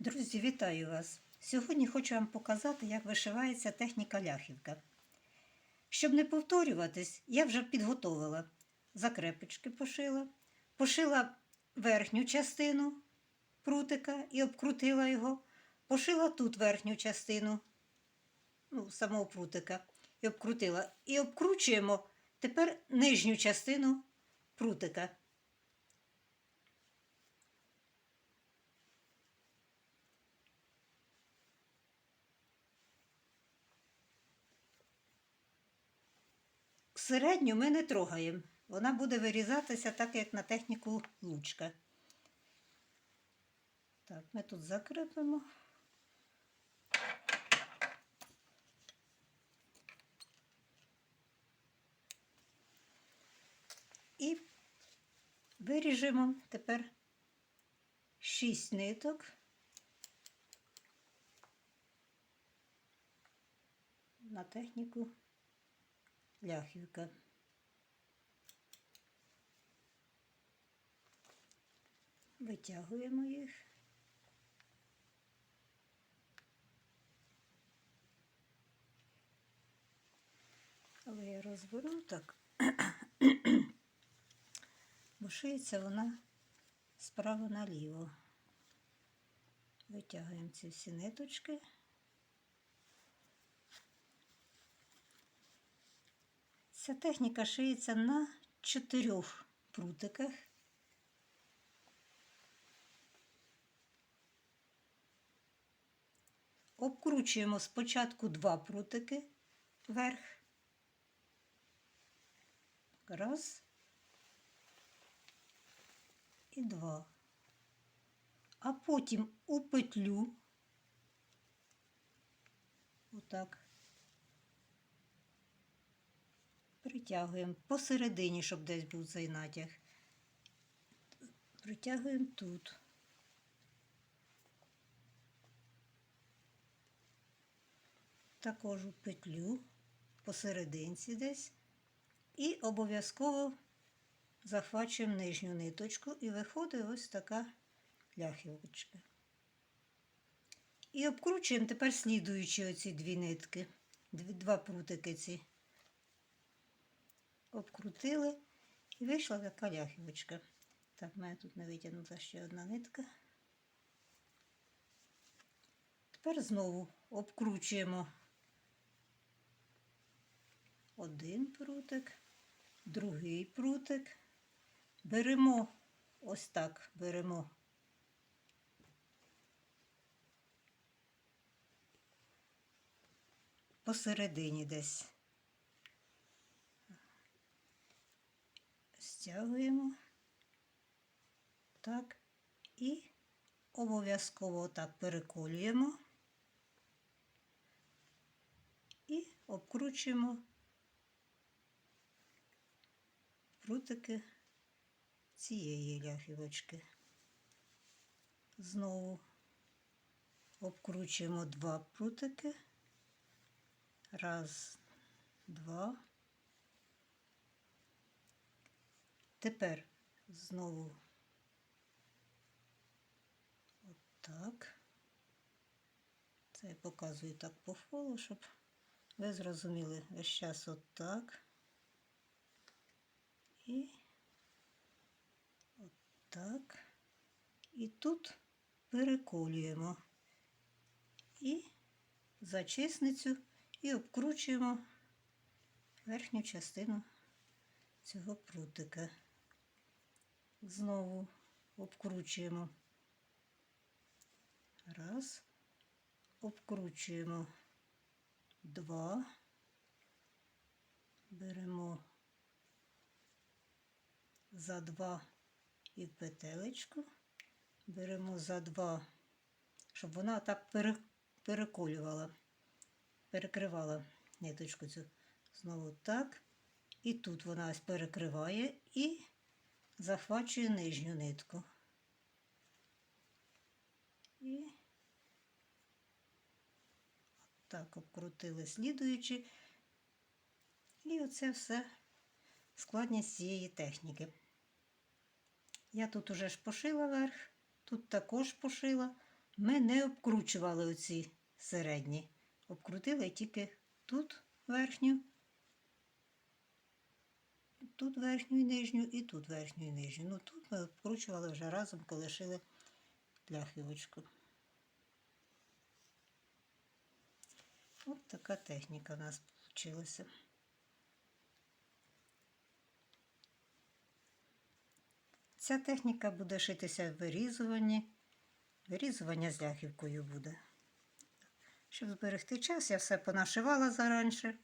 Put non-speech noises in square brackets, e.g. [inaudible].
Друзі, вітаю вас! Сьогодні хочу вам показати, як вишивається техніка ляхівка. Щоб не повторюватись, я вже підготовила закрепочки пошила, пошила верхню частину прутика і обкрутила його, пошила тут верхню частину ну, самого прутика і обкрутила. І обкручуємо тепер нижню частину прутика. Середню ми не трогаємо. Вона буде вирізатися так, як на техніку лучка. Так, ми тут закрепимо. І виріжемо тепер 6 ниток. На техніку ляхівка. Витягуємо їх. Але я розберу так, [clears throat] бо шиється вона справа наліво. Витягуємо ці всі ниточки. Ця техніка шиється на чотирьох прутиках. Обкручуємо спочатку два прутики вверх. Раз і два. А потім у петлю, отак, притягуємо посередині, щоб десь був цей натяг. Притягуємо тут. Також у петлю посерединці десь. І обов'язково захвачуємо нижню ниточку і виходить ось така ляхівочка. І обкручуємо тепер слідуючі оці дві нитки, два прутики ці. Обкрутили і вийшла така ляхівочка. Так, в мене тут не витягнута ще одна нитка. Тепер знову обкручуємо один прутик, другий прутик. Беремо ось так, беремо посередині десь. Стягуємо так і обов'язково так переколюємо і обкручуємо прутики цієї ляхівочки. Знову обкручуємо два прутики. Раз, два. Тепер знову отак. Це я показую так по фолу, щоб ви зрозуміли весь час отак. І отак. І тут переколюємо і зачисницю і обкручуємо верхню частину цього прутика. Знову обкручуємо. Раз, обкручуємо два, беремо за два і петелечку, беремо за два, щоб вона так переколювала, перекривала ниточку цю. Знову так. І тут вона перекриває і захвачує нижню нитку. І так обкрутили слідуючи. І оце все складність цієї техніки. Я тут уже ж пошила верх, тут також пошила, Ми не обкручували оці середні. Обкрутили тільки тут верхню, тут верхню і нижню, і тут верхню і нижню. Ну тут ми обкручували вже разом, коли шили ляхівочку. От така техніка у нас вийшла. Ця техніка буде шитися в вирізуванні. Вирізування з ляхівкою буде. Щоб зберегти час, я все понашивала заранше.